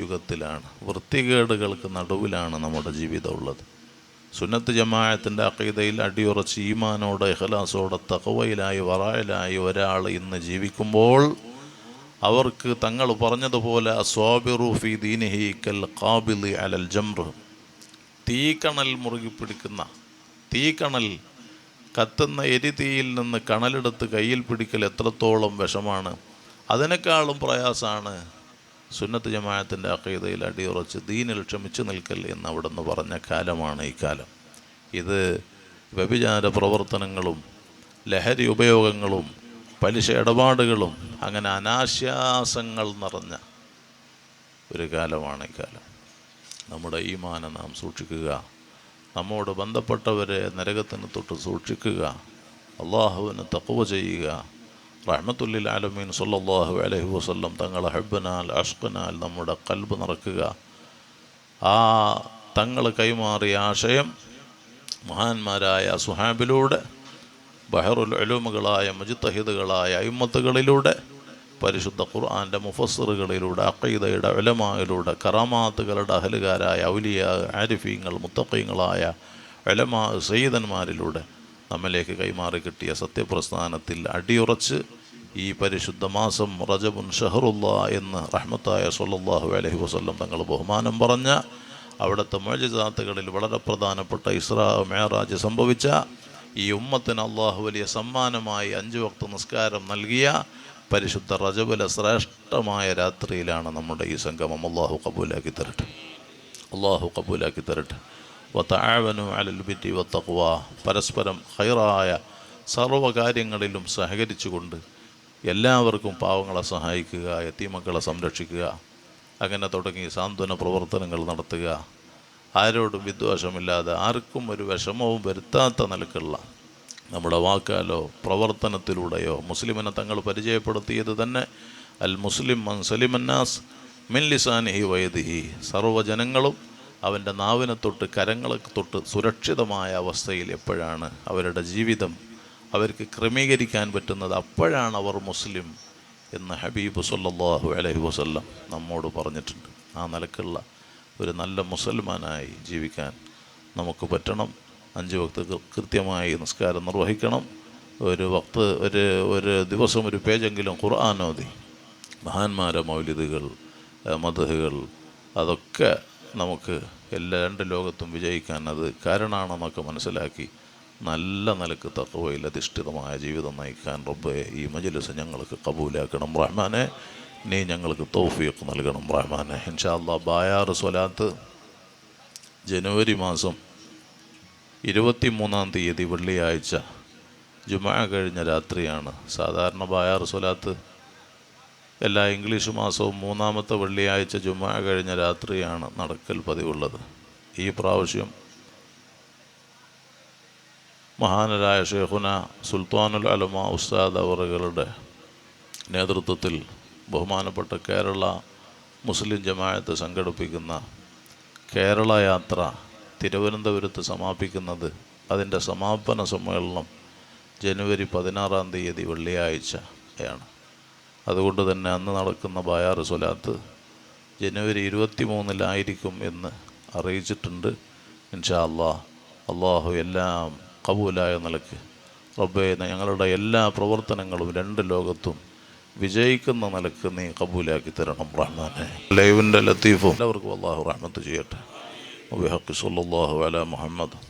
യുഗത്തിലാണ്. വൃത്തികേടുകൾക്ക് നടുവിലാണ് നമ്മുടെ ജീവിതം ഉള്ളത്. സുന്നത്ത് ജമായത്തിന്റെ അക്കീതയിൽ അടിയുറച്ച് ഈമാനോടെ ഇഖലാസോടെ തകവയിലായി വറായിലായി ഒരാൾ ഇന്ന് ജീവിക്കുമ്പോൾ അവർക്ക് തങ്ങൾ പറഞ്ഞതുപോലെ സ്വാബിറുഫി ദീനഹീക്കൽ കാബിലി അലൽ ജംറ്. തീക്കണൽ മുറുകി പിടിക്കുന്ന തീക്കണൽ കത്തുന്ന എരിതീയിൽ നിന്ന് കണലെടുത്ത് കയ്യിൽ പിടിക്കൽ എത്രത്തോളം വിഷമാണ്. അതിനേക്കാളും പ്രയാസമാണ് സുന്നത്ത് ജമാഅത്തിന്റെ അക്കീതയിൽ അടിയുറച്ച് ദീനിൽ ക്ഷമിച്ചു നിൽക്കൽ എന്ന് അവിടുന്ന് പറഞ്ഞ കാലമാണ് ഈ കാലം. ഇത് വ്യഭിചാര പ്രവർത്തനങ്ങളും ലഹരി ഉപയോഗങ്ങളും പലിശ ഇടപാടുകളും അങ്ങനെ അനാശ്വാസങ്ങൾ നിറഞ്ഞ ഒരു കാലമാണ് ഈ കാലം. നമ്മുടെ ഈമാനെ നാം സൂക്ഷിക്കുക നമ്മോട് ബന്ധപ്പെട്ടവരെ നരകത്തിന് തൊട്ട് സൂക്ഷിക്കുക അള്ളാഹുവിന് തക്കവ ചെയ്യുക റഹ്മത്തുല്ലിൽ ആലമീൻ സല്ലല്ലാഹു അലൈഹി വസല്ലം തങ്ങളെ ഹബ്ബനാൽ അഷ്കനാൽ നമ്മുടെ കൽബ് നിറക്കുക. ആ തങ്ങൾ കൈമാറിയ ആശയം മഹാന്മാരായ സുഹാബിലൂടെ ബഹറുൽ അലൂമുകളായ മുജിത്തഹിദുകളായ അയിമത്തുകളിലൂടെ പരിശുദ്ധ ഖുർആാന്റെ മുഫസ്സറുകളിലൂടെ അക്കീദയുടെ ഉലമായിലൂടെ കറാമാത്തുകളുടെ അഹലുകാരായ ഔലിയ ആരിഫീങ്ങൾ മുത്തക്കീങ്ങളായ ഉലമാ സയ്യിദന്മാരിലൂടെ നമ്മിലേക്ക് കൈമാറി കിട്ടിയ സത്യപ്രസ്ഥാനത്തിൽ അടിയുറച്ച് ഈ പരിശുദ്ധ മാസം റജബുൻ ഷഹറുല്ല എന്ന് റഹ്മത്തായ സല്ലല്ലാഹു അലഹി വസ്ല്ലം തങ്ങൾ ബഹുമാനം പറഞ്ഞ അവിടുത്തെ മോചിതാത്തുകളിൽ വളരെ പ്രധാനപ്പെട്ട ഇസ്രാ മേറാജ് സംഭവിച്ച ഈ ഉമ്മത്തിന് അള്ളാഹു വലിയ സമ്മാനമായി അഞ്ചു വക്ത നിസ്കാരം നൽകിയ പരിശുദ്ധ റജബുല ശ്രേഷ്ഠമായ രാത്രിയിലാണ് നമ്മുടെ ഈ സംഗമം. അള്ളാഹു കബൂലാക്കി തരട്ടെ. അള്ളാഹു കബൂലാക്കി തരട്ടെ. വത്താവനു അലൽബിറ്റി ബിറ്റി വത്തഖ്വ പരസ്പരം ഹൈറായ സർവകാര്യങ്ങളിലും സഹകരിച്ചുകൊണ്ട് എല്ലാവർക്കും പാവങ്ങളെ സഹായിക്കുക എത്തിമക്കളെ സംരക്ഷിക്കുക അങ്ങനെ തുടങ്ങി സാന്ത്വന പ്രവർത്തനങ്ങൾ നടത്തുക. ആരോടും വിദ്വേഷമില്ലാതെ ആർക്കും ഒരു വിഷമവും വരുത്താത്ത നിലക്കുള്ള നമ്മുടെ വാക്കാലോ പ്രവർത്തനത്തിലൂടെയോ മുസ്ലിമിനെ തങ്ങൾ പരിചയപ്പെടുത്തിയത് തന്നെ അൽ മുസ്ലിം മൻ സലിമന്നാസ് മിൻ ലിസാനിഹി വയദിഹി സർവജനങ്ങളും അവന്റെ നാവിനെ തൊട്ട് കരങ്ങളെ തൊട്ട് സുരക്ഷിതമായ അവസ്ഥയിൽ എപ്പോഴാണ് അവരുടെ ജീവിതം അവർക്ക് ക്രമീകരിക്കാൻ പറ്റുന്നത്? അപ്പോഴാണ് അവർ മുസ്ലിം എന്ന് ഹബീബ് സല്ലാഹു അലഹി വസല്ലം നമ്മോട് പറഞ്ഞിട്ടുണ്ട്. ആ നിലക്കുള്ള ഒരു നല്ല മുസൽമാനായി ജീവിക്കാൻ നമുക്ക് പറ്റണം. അഞ്ച് വക്ത് കൃത്യമായി നിസ്കാരം നിർവഹിക്കണം. ഒരു വക്ത് ഒരു ഒരു ദിവസം ഒരു പേജെങ്കിലും ഖുർആാനോതി മഹാന്മാരെ മൗലിദുകൾ മധുഹുകൾ അതൊക്കെ നമുക്ക് എല്ലാ രണ്ട് ലോകത്തും വിജയിക്കാൻ അത് കാരണമാണെന്നൊക്കെ മനസ്സിലാക്കി നല്ല നിലയ്ക്ക് തക്കവയിൽ അധിഷ്ഠിതമായ ജീവിതം നയിക്കാൻ റബ്ബെ ഈ മജലിസ് ഞങ്ങൾക്ക് കബൂലാക്കണം. റഹ്മാനെ നീ ഞങ്ങൾക്ക് തോഫിയൊക്കെ നൽകണം. റഹ്മാനെ ഇൻഷാല്ല ബായാർ സ്വലാത്ത് ജനുവരി മാസം ഇരുപത്തി മൂന്നാം തീയതി വെള്ളിയാഴ്ച ജുമാ കഴിഞ്ഞ രാത്രിയാണ് സാധാരണ ബായാർ സ്വലാത്ത്. എല്ലാ ഇംഗ്ലീഷ് മാസവും മൂന്നാമത്തെ വെള്ളിയാഴ്ച ജുമാ കഴിഞ്ഞ രാത്രിയാണ് നടക്കൽ പതിവുള്ളത്. ഈ പ്രാവശ്യം മഹാനരായ ഷെഹുന സുൽത്താനുൽ അലമ ഉസ്താദ് അവറുകളുടെ നേതൃത്വത്തിൽ ബഹുമാനപ്പെട്ട കേരള മുസ്ലിം ജമായത്ത് സംഘടിപ്പിക്കുന്ന കേരള യാത്ര തിരുവനന്തപുരത്ത് സമാപിക്കുന്നത് അതിന്റെ സമാപന സമ്മേളനം ജനുവരി പതിനാറാം തീയതി വെള്ളിയാഴ്ചയാണ്. അതുകൊണ്ട് തന്നെ അന്ന് നടക്കുന്ന ബായാറ് സൊലാത്ത് ജനുവരി ഇരുപത്തി മൂന്നിലായിരിക്കും എന്ന് അറിയിച്ചിട്ടുണ്ട്. ഇൻഷാ അള്ളാഹ് അള്ളാഹു എല്ലാം കബൂലായ നിലയ്ക്ക്. റബ്ബേ ഞങ്ങളുടെ എല്ലാ പ്രവർത്തനങ്ങളും രണ്ട് ലോകത്തും വിജയിക്കുന്ന നിലയ്ക്ക് നീ കബൂലാക്കി തരണം റഹ്മാനെ. ലൈവിന്റെ ലത്തീഫും. എല്ലാവർക്കും അള്ളാഹു റഹ്മത്ത് ചെയ്യട്ടെ. അബി ഹക്കി സല്ലാഹു അല മുഹമ്മദ്.